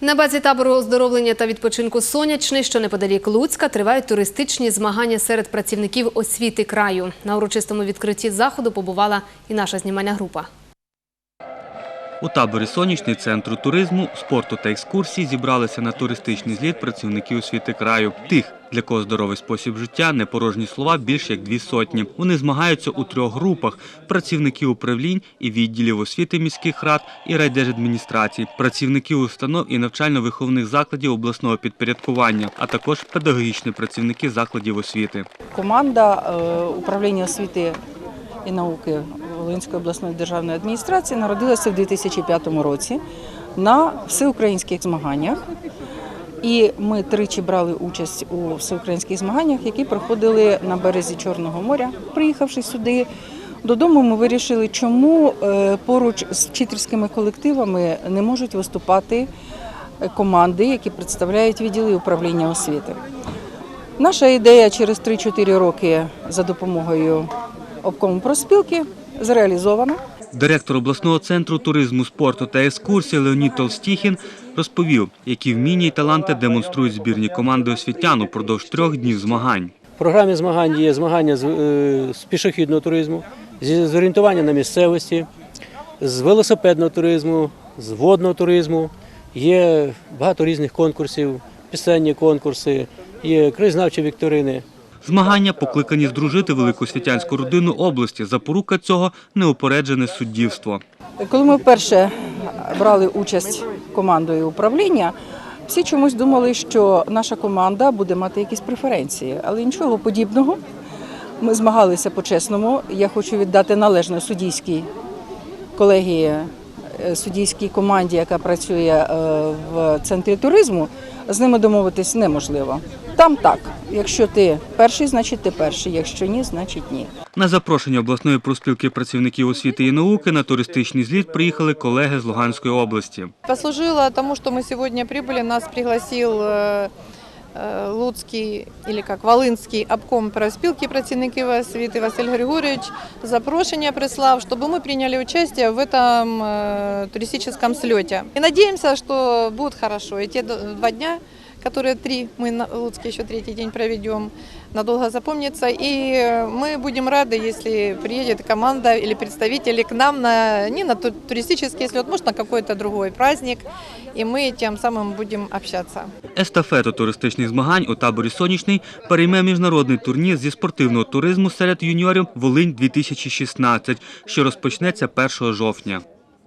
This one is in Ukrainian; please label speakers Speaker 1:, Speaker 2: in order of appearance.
Speaker 1: На базі табору оздоровлення та відпочинку Сонячний, що неподалік Луцька, тривають туристичні змагання серед працівників освіти краю. На урочистому відкритті заходу побувала і наша знімальна група.
Speaker 2: У таборі «Сонячний» центру туризму, спорту та екскурсій зібралися на туристичний зліт працівники освіти краю. Тих, для кого здоровий спосіб життя, непорожні слова більш як дві сотні. Вони змагаються у трьох групах – працівники управлінь і відділів освіти міських рад і райдержадміністрацій, працівники установ і навчально-виховних закладів обласного підпорядкування, а також педагогічні працівники закладів освіти.
Speaker 3: Команда е, управління освіти і науки Волинської обласної державної адміністрації народилася в 2005 році на всеукраїнських змаганнях. І ми тричі брали участь у всеукраїнських змаганнях, які проходили на березі Чорного моря. Приїхавши сюди додому, ми вирішили, чому е, поруч з вчительськими колективами не можуть виступати е, команди, які представляють відділи управління освіти. Наша ідея через 3-4 роки за допомогою обкому проспілки зреалізована.
Speaker 2: Директор обласного центру туризму, спорту та екскурсій Леонід Толстіхін розповів, які вміння й таланти демонструють збірні команди освітян упродовж трьох днів змагань.
Speaker 4: В програмі змагань є змагання з, е, з пішохідного туризму, зі- з орієнтування на місцевості, з велосипедного туризму, з водного туризму. Є багато різних конкурсів, пісенні конкурси, є краєзнавчі вікторини.
Speaker 2: Змагання покликані здружити великосвітянську родину області. Запорука цього неупереджене суддівство.
Speaker 3: Коли ми вперше брали участь командою управління, всі чомусь думали, що наша команда буде мати якісь преференції, але нічого подібного. Ми змагалися по-чесному. Я хочу віддати належне суддійській колегії, суддійській команді, яка працює е, в центрі туризму. З ними домовитись неможливо. Там так. Якщо ти перший, значить ти перший. Якщо ні, значить ні.
Speaker 2: На запрошення обласної профспілки працівників освіти і науки на туристичний зліт приїхали колеги з Луганської області.
Speaker 5: Послужило тому, что мы сегодня прибыли, нас пригласил э, э, Луцкий или как Волинський обком профспілки працівників освіти Василь Григорьевич запрошення прислав, чтобы мы приняли участие в этом э, туристическом слете. И надеемся, что будет хорошо. И те д- два дня, которые три, мы на Луцке еще третий день проведем, надолго запомнится. И э, мы будем рады, если приедет команда или представители к нам на, не на ту- туристический слет, может на какой-то другой праздник, и мы тем самым будем общаться.
Speaker 2: Естафету туристичних змагань у таборі «Сонячний» перейме міжнародний турнір зі спортивного туризму серед юніорів «Волинь-2016», що розпочнеться 1 жовтня.